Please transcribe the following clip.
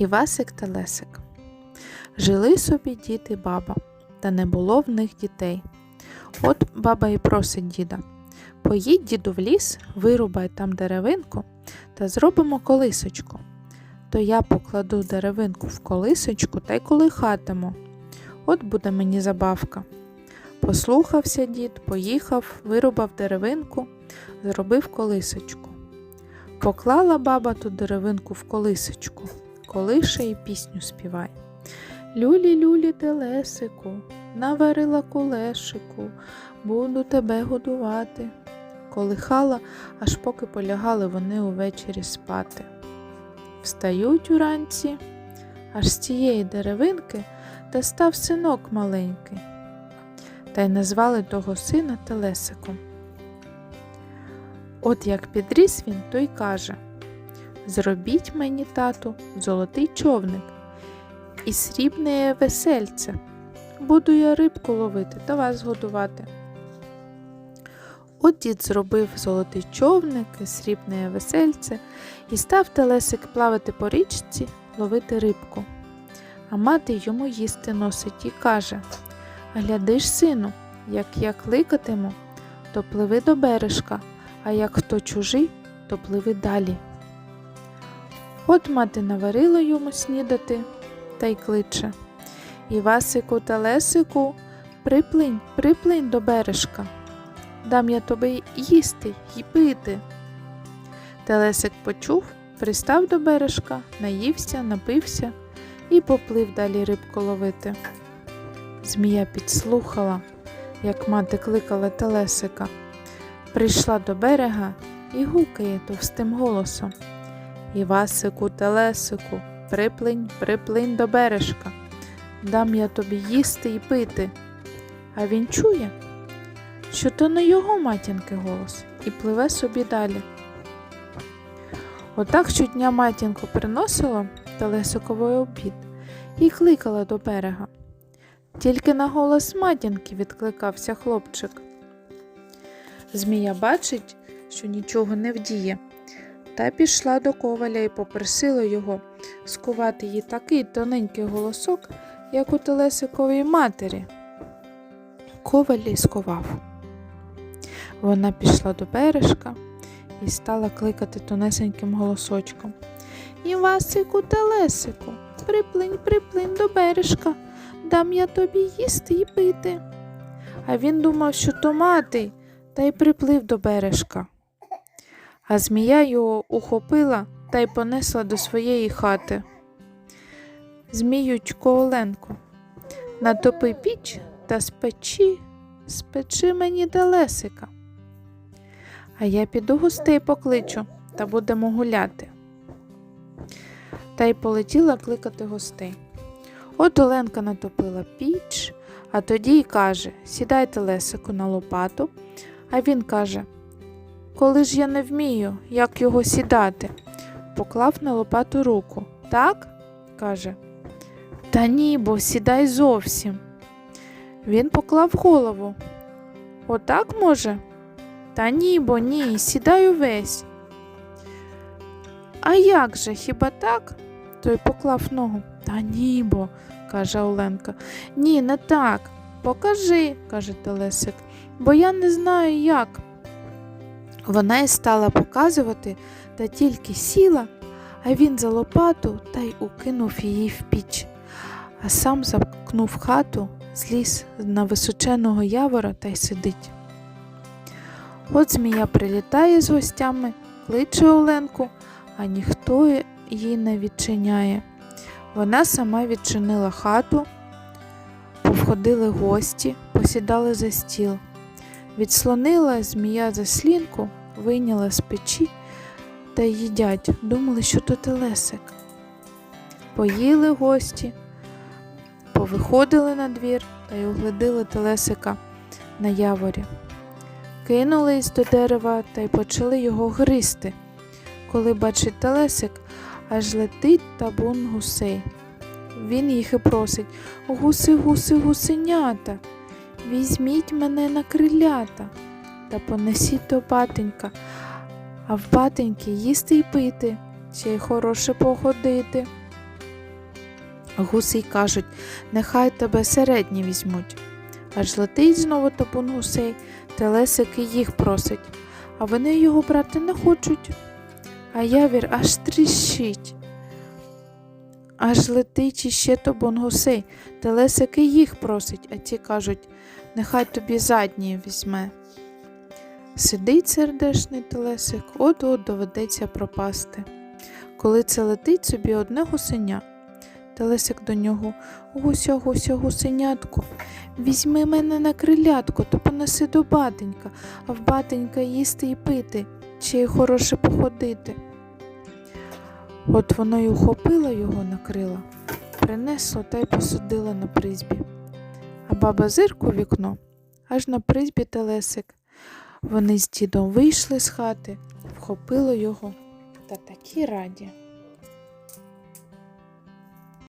Івасик та Лесик. Жили собі дід і баба, та не було в них дітей. От баба і просить діда. Поїдь, діду, в ліс, вирубай там деревинку та зробимо колисочку. То я покладу деревинку в колисочку та й колихатиму. От буде мені забавка. Послухався дід, поїхав, вирубав деревинку, зробив колисочку. Поклала баба ту деревинку в колисочку, колише і пісню співай. Люлі, люлі, телесику, наварила кулешику, буду тебе годувати. Колихала, аж поки полягали вони увечері спати. Встають уранці, аж з цієї деревинки та став синок маленький, та й назвали того сина Телесиком. От як підріс він, то й каже Зробіть мені, тату, золотий човник і срібне весельце. Буду я рибку ловити та вас годувати. От дід зробив золотий човник і срібне весельце і став телесик плавати по річці, ловити рибку. А мати йому їсти носить і каже Глядиш, сину, як я кликатиму, то пливи до бережка, а як хто чужий, то пливи далі. От мати наварила йому снідати та й кличе Івасику та Лесику, приплинь, приплинь до бережка. Дам я тобі їсти й пити. Телесик почув, пристав до бережка, наївся, напився і поплив далі рибку ловити. Змія підслухала, як мати кликала Телесика. Прийшла до берега і гукає товстим голосом. Івасику, Телесику, приплинь, приплинь до бережка. Дам я тобі їсти і пити. А він чує, що то не його матінки голос, і пливе собі далі. Отак щодня матінку приносила Телесиковий обід і кликала до берега. Тільки на голос матінки відкликався хлопчик. Змія бачить, що нічого не вдіє, та пішла до коваля і попросила його скувати їй такий тоненький голосок, як у Телесиковій матері. Коваль і сковав. Вона пішла до бережка і стала кликати тонесеньким голосочком. Івасику Телесику, приплинь, приплинь до бережка, дам я тобі їсти і пити. А він думав, що то мати, та й приплив до бережка. А змія його ухопила та й понесла до своєї хати. Зміючко Оленко, натопи піч та спечи, спечи мені далесика. А я піду гостей покличу та будемо гуляти. Та й полетіла кликати гостей. От Оленка натопила піч, а тоді й каже Сідайте Лесику на лопату. А він каже Коли ж я не вмію, як його сідати? Поклав на лопату руку. Так? каже. Та ні, бо сідай зовсім. Він поклав голову. Отак може? Та ні, бо ні, сідай увесь. А як же, хіба так? Той поклав ногу. Та ні, бо, каже Оленка. Ні, не так. Покажи, каже Телесик, бо я не знаю як. Вона й стала показувати, та тільки сіла, а він за лопату та й укинув її в піч, а сам замкнув хату, зліз на височеного явора та й сидить. От змія прилітає з гостями, кличе Оленку, а ніхто їй не відчиняє. Вона сама відчинила хату, повходили гості, посідали за стіл. Відслонила змія заслінку, вийняла з печі та їдять, думали, що то телесик. Поїли гості, повиходили на двір та й оглядили телесика на яворі. Кинулись до дерева та й почали його гризти. Коли бачить телесик, аж летить табун гусей. Він їх і просить Гуси, гуси, гусенята, візьміть мене на крилята та понесіть до батенька, а в батеньки їсти й пити, ще й хороше походити. Гуси й кажуть, нехай тебе середні візьмуть. Аж летить знову табун гусей, телесик і їх просить, а вони його брати не хочуть. А явір аж тріщить. Аж летить іще табун гусей, телесик і їх просить, а ті кажуть, нехай тобі задні візьме. Сидить сердешний телесик, от от доведеться пропасти. Коли це летить собі одне гусеня. Телесик до нього Гуся, гуся, гусенятко, візьми мене на крилятко, то понеси до батенька, а в батенька їсти й пити, чи й хороше походити. От воно й ухопила його на крила, принесла та й посадила на призбі. Баба зирку в вікно, аж на призбі телесик. Вони з дідом вийшли з хати, вхопили його та такі раді.